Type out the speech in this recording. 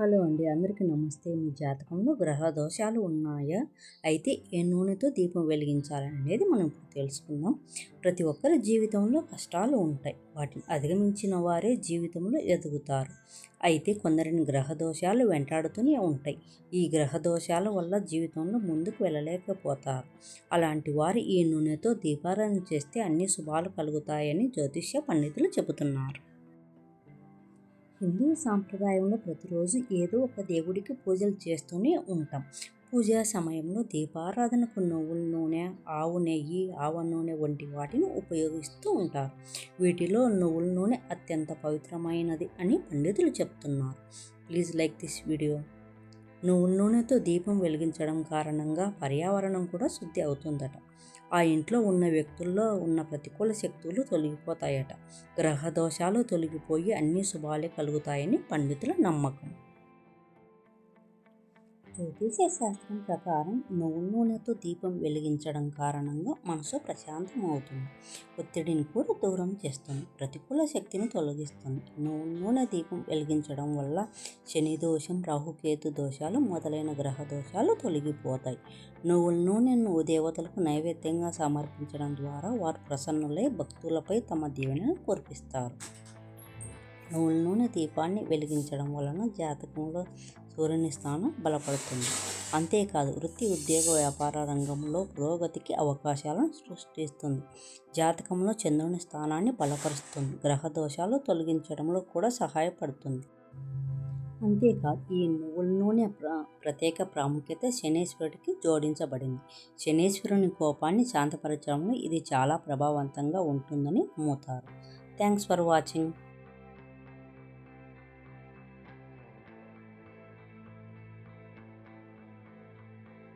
Hello అండి. అందరికీ నమస్తే. మీ జాతకంలో గ్రహ దోషాలు ఉన్నాయా? అయితే ఏ నూనెతో దీపం వెలిగించాలనేది మనం ఇప్పుడు తెలుసుకుందాం. ప్రతి ఒక్కరి జీవితంలో కష్టాలు ఉంటాయి. వాటిని అధిగమించిన వారే జీవితంలో ఎదుగుతారు. అయితే కొందరిని గ్రహ దోషాలు వెంటాడుతూనే ఉంటాయి. ఈ గ్రహ దోషాల వల్ల జీవితంలో ముందుకు వెళ్ళలేకపోతారు. అలాంటి వారు ఈ నూనెతో దీపారాధన చేస్తే అన్ని శుభాలు కలుగుతాయని జ్యోతిష్య పండితులు చెబుతున్నారు. హిందూ సాంప్రదాయంలో ప్రతిరోజు ఏదో ఒక దేవుడికి పూజలు చేస్తూనే ఉంటాం. పూజా సమయంలో దీపారాధనకు నువ్వుల నూనె ఆవు నెయ్యి ఆవ నూనె వంటి వాటిని ఉపయోగిస్తూ ఉంటారు. వీటిలో నువ్వుల నూనె అత్యంత పవిత్రమైనది అని పండితులు చెప్తున్నారు. Please like this video. నువ్వు నూనెతో దీపం వెలిగించడం కారణంగా పర్యావరణం కూడా శుద్ధి అవుతుందట. ఆ ఇంట్లో ఉన్న వ్యక్తుల్లో ఉన్న ప్రతికూల శక్తులు తొలగిపోతాయట. గ్రహ దోషాలు తొలగిపోయి అన్ని శుభాలే కలుగుతాయని పండితుల నమ్మకం. జ్యోతిష శాస్త్రం ప్రకారం నువ్వు నూనెతో దీపం వెలిగించడం కారణంగా మనసు ప్రశాంతం అవుతుంది ఒత్తిడిని కూడా దూరం చేస్తుంది. ప్రతికూల శక్తిని తొలగిస్తుంది. నువ్వు నూనె దీపం వెలిగించడం వల్ల శని దోషం రాహుకేతు దోషాలు మొదలైన గ్రహ దోషాలు తొలగిపోతాయి. నువ్వుల నూనెను దేవతలకు నైవేద్యంగా సమర్పించడం ద్వారా వారు ప్రసన్నులై భక్తులపై తమ దీవెనను కురిపిస్తారు నువ్వుల నూనె దీపాన్ని వెలిగించడం వలన జాతకంలో సూర్యుని స్థానం బలపడుతుంది. అంతేకాదు వృత్తి ఉద్యోగ వ్యాపార రంగంలో పురోగతికి అవకాశాలను సృష్టిస్తుంది. జాతకంలో చంద్రుని స్థానాన్ని బలపరుస్తుంది. గ్రహ దోషాలు తొలగించడంలో కూడా సహాయపడుతుంది. అంతేకాదు ఈ నువ్వుల నూనె ప్ర ప్రత్యేక ప్రాముఖ్యత శనేశ్వరుడికి జోడించబడింది. శనేశ్వరుని కోపాన్ని శాంతపరచడంలో ఇది చాలా ప్రభావవంతంగా ఉంటుందని నమ్ముతారు. Thanks for watching.